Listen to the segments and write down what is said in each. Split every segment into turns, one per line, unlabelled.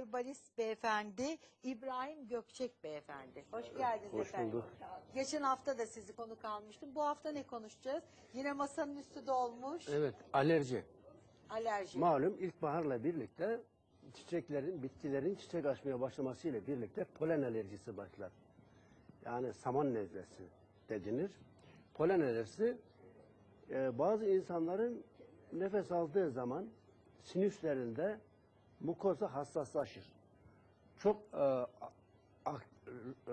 herbalist beyefendi İbrahim Gökçek beyefendi. Hoş geldiniz
Hoş
efendim.
bulduk.
Geçen hafta da sizi konuk almıştım. Bu hafta ne konuşacağız? Yine masanın üstü dolmuş.
Evet, alerji.
Alerji.
Malum ilkbaharla birlikte çiçeklerin, bitkilerin çiçek açmaya başlamasıyla birlikte polen alerjisi başlar. Yani saman nezlesi de denir. Polen alerjisi e, bazı insanların nefes aldığı zaman sinüslerinde mukoza hassaslaşır. Çok e, a- a- e,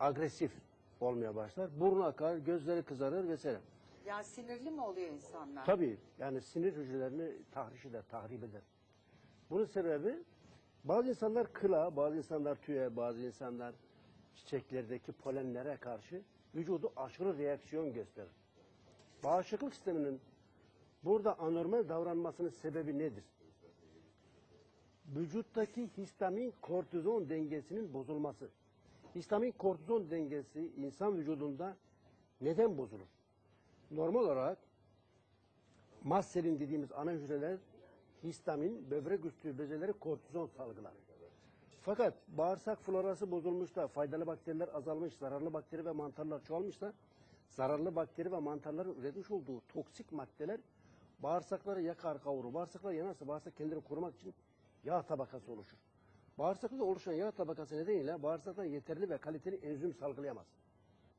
agresif olmaya başlar. Burnu akar, gözleri kızarır vesaire.
Ya sinirli mi oluyor insanlar?
Tabii yani sinir hücrelerini tahriş eder, tahrip eder. Bunun sebebi bazı insanlar kıla, bazı insanlar tüye, bazı insanlar çiçeklerdeki polenlere karşı vücudu aşırı reaksiyon gösterir. Bağışıklık sisteminin burada anormal davranmasının sebebi nedir? Vücuttaki histamin kortizon dengesinin bozulması. Histamin kortizon dengesi insan vücudunda neden bozulur? Normal olarak mastselin dediğimiz ana hücreler histamin, böbrek üstü bezeleri kortizon salgılar. Fakat bağırsak florası bozulmuş da faydalı bakteriler azalmış, zararlı bakteri ve mantarlar çoğalmışsa zararlı bakteri ve mantarların üretmiş olduğu toksik maddeler bağırsakları yakar kavurur. Bağırsaklar yanarsa bağırsak kendini korumak için yağ tabakası oluşur. Bağırsakta oluşan yağ tabakası nedeniyle bağırsaklar yeterli ve kaliteli enzim salgılayamaz.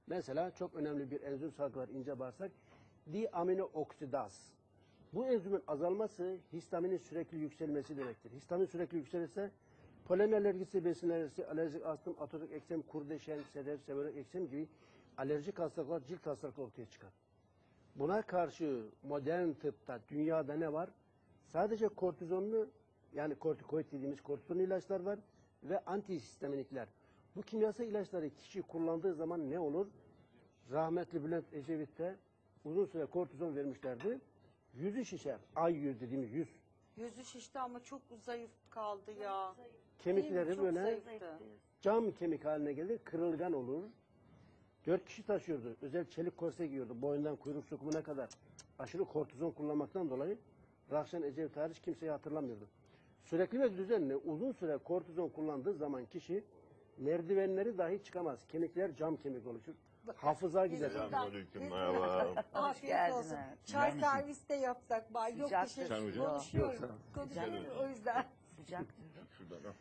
Mesela çok önemli bir enzim salgılar ince bağırsak diaminooksidaz. Bu enzimin azalması histaminin sürekli yükselmesi demektir. Histamin sürekli yükselirse polen alerjisi, besin alerjisi, alerjik astım, atopik eksem, kurdeşen, sedef, seborreik eksem gibi alerjik hastalıklar, cilt hastalıkları ortaya çıkar. Buna karşı modern tıpta dünyada ne var? Sadece kortizonlu yani kortikoid dediğimiz kortizon ilaçlar var ve antihistaminikler. Bu kimyasal ilaçları kişi kullandığı zaman ne olur? Rahmetli Bülent Ecevit'te uzun süre kortizon vermişlerdi. Yüzü şişer. Ay yüz dediğimiz yüz.
Yüzü şişti ama çok zayıf kaldı ya.
Kemikleri?
Çok
böyle
zayıftı.
cam kemik haline gelir, kırılgan olur. Dört kişi taşıyordu. Özel çelik korse giyiyordu. Boyundan kuyruk sokumuna kadar. Aşırı kortizon kullanmaktan dolayı Rahşan Ecevit hariç kimseyi hatırlamıyordu. Sürekli ve düzenli uzun süre kortizon kullandığı zaman kişi merdivenleri dahi çıkamaz. Kemikler cam kemik oluşur. Hafıza gider.
Bizim-
Selamünaleyküm, merhaba.
Afiyet
geldin,
olsun.
evet.
Çay
misin?
serviste yapsak. Bay yok
Sıcak
bir şey. Konuşuyoruz.
Yok,
Konuşuyoruz o yüzden.
Sıcak.
Şuradan al.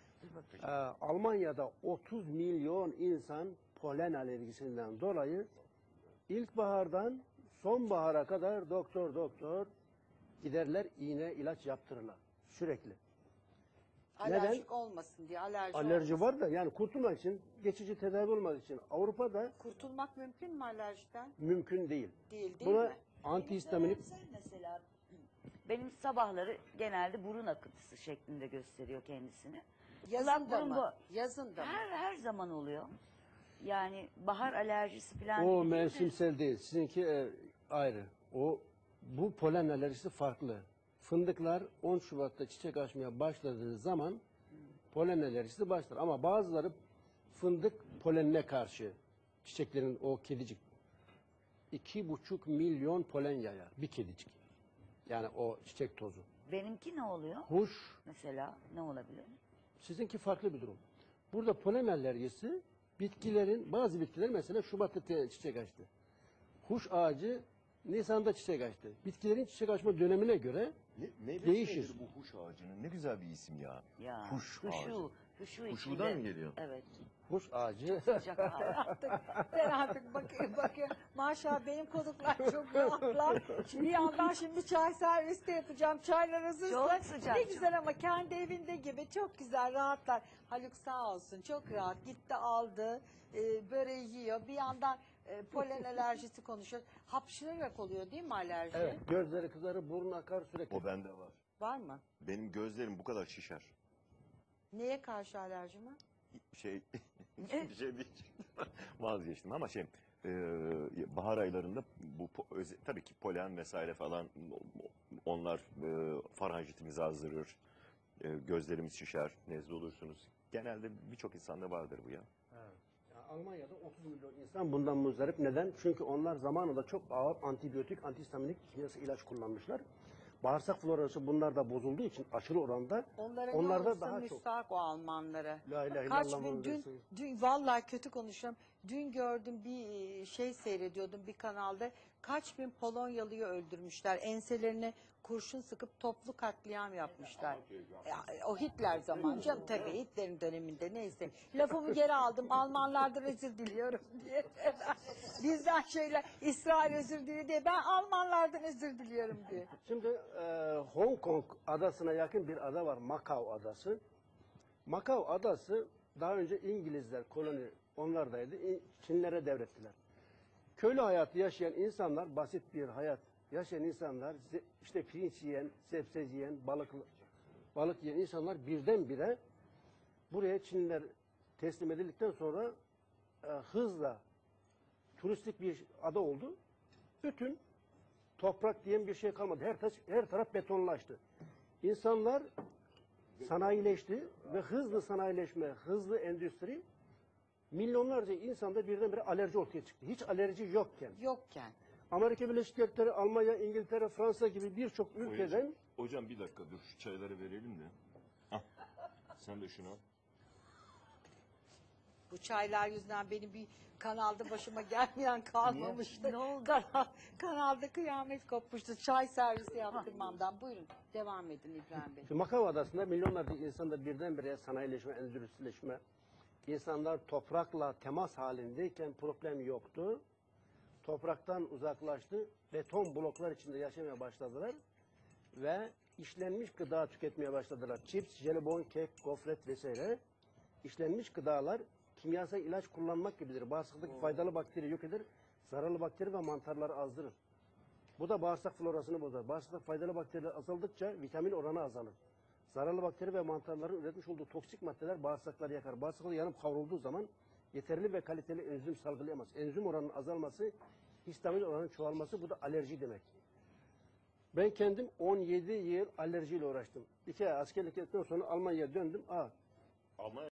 Ee, Almanya'da 30 milyon insan polen alerjisinden dolayı ilkbahardan sonbahara kadar doktor doktor giderler iğne ilaç yaptırırlar sürekli.
Alerjik olmasın diye. Alerji,
Alerji
olmasın.
var da yani kurtulmak için geçici tedavi olmak için Avrupa'da
Kurtulmak mümkün mü alerjiden?
mümkün değil.
Değil değil
Buna
mi?
antihistaminik
mesela benim sabahları genelde burun akıntısı şeklinde gösteriyor kendisini.
Yazın da mı?
bu.
Yazın da mı?
Her her zaman oluyor. Yani bahar alerjisi falan.
o
değil de-
mevsimsel değil. Sizinki e, ayrı. O bu polen alerjisi farklı. Fındıklar 10 Şubat'ta çiçek açmaya başladığı zaman polen alerjisi başlar. Ama bazıları fındık polenine karşı çiçeklerin o kedicik iki buçuk milyon polen yayar bir kedicik. Yani o çiçek tozu.
Benimki ne oluyor?
Huş
Mesela ne olabilir?
Sizinki farklı bir durum. Burada polen alerjisi bitkilerin bazı bitkiler mesela Şubat'ta te- çiçek açtı. Huş ağacı Nisan'da çiçek açtı. Bitkilerin çiçek açma dönemine göre
Ne, meyvesi
Değişir.
nedir bu huş ağacının? Ne güzel bir isim ya.
Ya.
Huş ağacı.
huşu. Huşu
Huşudan
içinde-
mı geliyor?
Evet.
huş ağacı
Sıcak ağrı.
artık ben artık bakıyorum bakıyorum. Maşallah benim konuklar çok rahatlar. Bir yandan şimdi çay serviste yapacağım. Çaylar hazırsa.
Çok sıcak,
Ne
çok.
güzel ama kendi evinde gibi çok güzel rahatlar. Haluk sağ olsun çok rahat gitti aldı e, böreği yiyor. Bir yandan e, polen alerjisi konuşuyor. Hapşırarak oluyor değil mi alerji?
evet, gözleri kızarır, burnu akar sürekli.
O bende var.
Var mı?
Benim gözlerim bu kadar şişer.
Neye karşı alerji mi?
Şey, bir şey diyecektim. Vazgeçtim ama şey, e, bahar aylarında bu po- öze- tabii ki polen vesaire falan onlar e, faranjitimizi azdırır. E, gözlerimiz şişer, nezle olursunuz. Genelde birçok insanda vardır bu ya.
Evet. Almanya'da 30 milyon insan bundan muzdarip. Neden? Çünkü onlar zamanında çok ağır antibiyotik, antihistaminik kimyasal ilaç kullanmışlar. Bağırsak florası bunlarda bozulduğu için aşırı oranda
Onlara
onlarda daha çok.
müstahak o Almanlara.
La ilahe
Kaç
illallah
bin dün, dün vallahi kötü konuşuyorum. Dün gördüm bir e, şey seyrediyordum bir kanalda. Kaç bin Polonyalı'yı öldürmüşler. Enselerine kurşun sıkıp toplu katliam yapmışlar. Ya, o Hitler zamanı canım tabii Hitler'in döneminde neyse. Lafımı geri aldım. Almanlardan özür diliyorum diye. Bizden şeyler İsrail özür diliyor diye. Ben Almanlardan özür diliyorum diye.
Şimdi e, Hong Kong adasına yakın bir ada var. Macau adası. Macau adası daha önce İngilizler koloni onlardaydı. Çinlere devrettiler. Köylü hayatı yaşayan insanlar, basit bir hayat yaşayan insanlar, işte pirinç yiyen, sebze yiyen, balık balık yiyen insanlar birdenbire buraya Çinliler teslim edildikten sonra e, hızla turistik bir ada oldu. Bütün toprak diyen bir şey kalmadı. Her, taş, her taraf betonlaştı. İnsanlar sanayileşti ve hızlı sanayileşme, hızlı endüstri milyonlarca insanda birdenbire alerji ortaya çıktı. Hiç alerji yokken.
Yokken.
Amerika Birleşik Devletleri, Almanya, İngiltere, Fransa gibi birçok ülkeden
Hocam, hocam bir dakika dur şu çayları verelim de. Sen de şunu al.
Bu çaylar yüzünden benim bir kanalda başıma gelmeyen kalmamıştı. Ne oldu? Kanal, kanalda kıyamet kopmuştu. Çay servisi yaptırmamdan. Buyurun devam edin İbrahim Bey.
Şu Macau Adası'nda milyonlarca insanda birdenbire sanayileşme, endüstrileşme, insanlar toprakla temas halindeyken problem yoktu. Topraktan uzaklaştı, beton bloklar içinde yaşamaya başladılar ve işlenmiş gıda tüketmeye başladılar. Chips, jelibon, kek, gofret vesaire. İşlenmiş gıdalar kimyasal ilaç kullanmak gibidir. Bağırsaktaki faydalı bakteri yok eder, zararlı bakteri ve mantarları azdırır. Bu da bağırsak florasını bozar. Bağırsakta faydalı bakteriler azaldıkça vitamin oranı azalır. Zararlı bakteri ve mantarların üretmiş olduğu toksik maddeler bağırsakları yakar. Bağırsaklar yanıp kavrulduğu zaman yeterli ve kaliteli enzim salgılayamaz. Enzim oranının azalması, histamin oranının çoğalması bu da alerji demek. Ben kendim 17 yıl alerjiyle uğraştım. İki ay askerlik ettikten sonra Almanya'ya döndüm. Aa,
Almanya